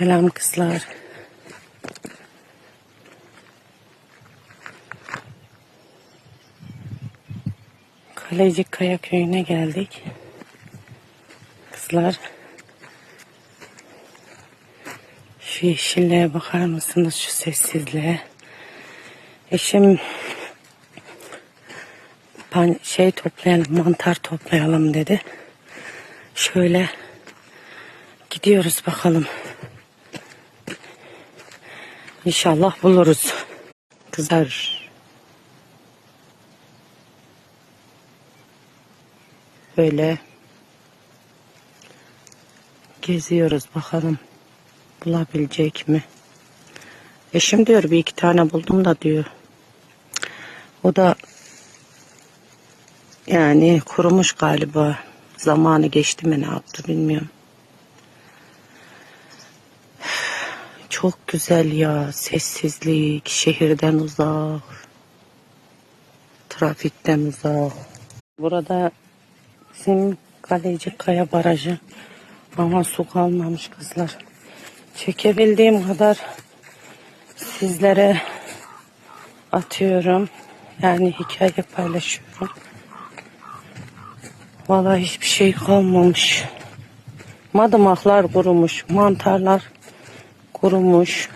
Selam kızlar. Kaleci Kaya köyüne geldik. Kızlar. Şu yeşilliğe bakar mısınız? Şu sessizliğe. Eşim şey toplayalım, mantar toplayalım dedi. Şöyle gidiyoruz bakalım. İnşallah buluruz. Kızar. Böyle geziyoruz bakalım bulabilecek mi? Eşim diyor bir iki tane buldum da diyor. O da yani kurumuş galiba. Zamanı geçti mi ne yaptı bilmiyorum. Çok güzel ya. Sessizlik, şehirden uzak. Trafikten uzak. Burada bizim Kaleci Kaya Barajı. Ama su kalmamış kızlar. Çekebildiğim kadar sizlere atıyorum. Yani hikaye paylaşıyorum. Vallahi hiçbir şey kalmamış. Madımaklar kurumuş, mantarlar kurumuş.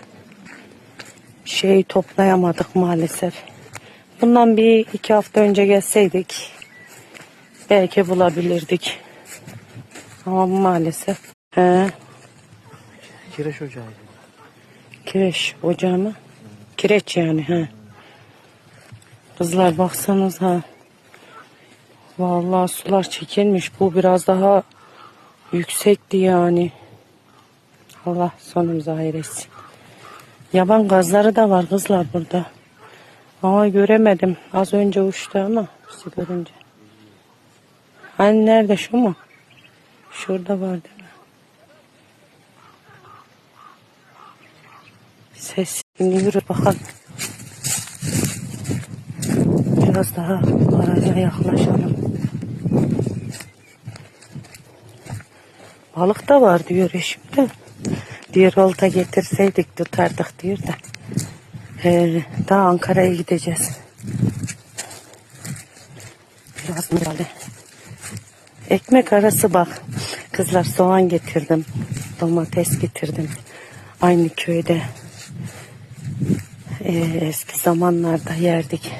Şey toplayamadık maalesef. Bundan bir iki hafta önce gelseydik belki bulabilirdik. Ama maalesef. He, Kireç ocağı. kireç ocağı mı? Kireç yani he. Kızlar baksanız ha. Vallahi sular çekilmiş. Bu biraz daha yüksekti yani. Allah sonumuzu hayır etsin. Yaban gazları da var kızlar burada. Ama göremedim. Az önce uçtu ama bizi görünce. Hani nerede şu mu? Şurada var değil mi? Ses. Şimdi yürü bakalım. Biraz daha araca yaklaşalım. Balık da var diyor eşim de. Diğer olta getirseydik tutardık diyor da. Ee, daha Ankara'ya gideceğiz. Biraz herhalde. Ekmek arası bak. Kızlar soğan getirdim. Domates getirdim. Aynı köyde. Ee, eski zamanlarda yerdik.